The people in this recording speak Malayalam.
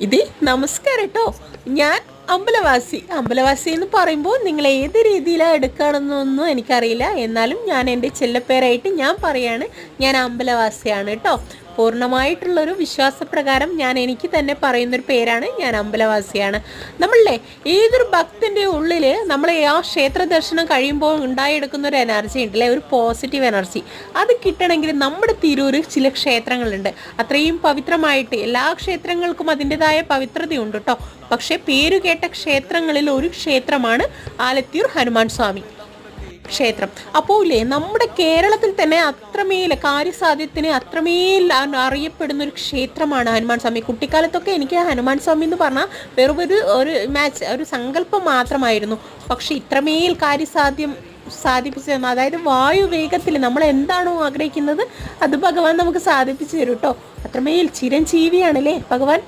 ഇത് നമസ്കാരം കേട്ടോ ഞാൻ അമ്പലവാസി. അമ്പലവാസി എന്ന് പറയുമ്പോൾ നിങ്ങൾ ഏത് രീതിയിലാണ് എടുക്കുകയാണെന്നൊന്നും എനിക്കറിയില്ല. എന്നാലും ഞാൻ എന്റെ ചെല്ലപ്പേരായിട്ട് ഞാൻ പറയാണ് ഞാൻ അമ്പലവാസിയാണ് കേട്ടോ പൂർണമായിട്ടുള്ളൊരു വിശ്വാസപ്രകാരം ഞാൻ എനിക്ക് തന്നെ പറയുന്നൊരു പേരാണ് ഞാൻ അമ്പലവാസിയാണ്. നമ്മളെ ഏതൊരു ഭക്തന്റെ ഉള്ളിൽ നമ്മൾ ആ ക്ഷേത്ര ദർശനം കഴിയുമ്പോൾ ഉണ്ടായെടുക്കുന്ന ഒരു എനർജി ഉണ്ടല്ലേ? ഒരു പോസിറ്റീവ് എനർജി. അത് കിട്ടണമെങ്കിൽ നമ്മുടെ തിരൂര് ചില ക്ഷേത്രങ്ങളുണ്ട്. അത്രയും പവിത്രമായിട്ട് എല്ലാ ക്ഷേത്രങ്ങൾക്കും അതിന്റെതായ പവിത്രതയുണ്ട് കേട്ടോ. പക്ഷേ പേരുകേട്ട ക്ഷേത്രങ്ങളിൽ ഒരു ക്ഷേത്രമാണ് ആലത്തിയൂർ ഹനുമാൻ സ്വാമി. ക്ഷേത്രം. അപ്പോൾ ഇല്ലേ നമ്മുടെ കേരളത്തിൽ തന്നെ അത്രമേൽ കാര്യസാധ്യത്തിന് അത്രമേൽ അറിയപ്പെടുന്ന ഒരു ക്ഷേത്രമാണ് ഹനുമാൻ സ്വാമി കുട്ടിക്കാലത്തൊക്കെ എനിക്ക് ഹനുമാൻ സ്വാമി എന്ന് പറഞ്ഞാൽ വെറും ഒരു ഒരു മാച്ച് ഒരു സങ്കല്പം മാത്രമായിരുന്നു. പക്ഷെ ഇത്രമേൽ കാര്യസാധ്യം സാധിപ്പിച്ചു തന്നു അതായത് വായു വേഗത്തിൽ നമ്മൾ എന്താണോ ആഗ്രഹിക്കുന്നത് അത് ഭഗവാൻ നമുക്ക് സാധിപ്പിച്ചു തരും കേട്ടോ അത്രമേൽ ചിരഞ്ജീവിയാണല്ലേ ഭഗവാൻ?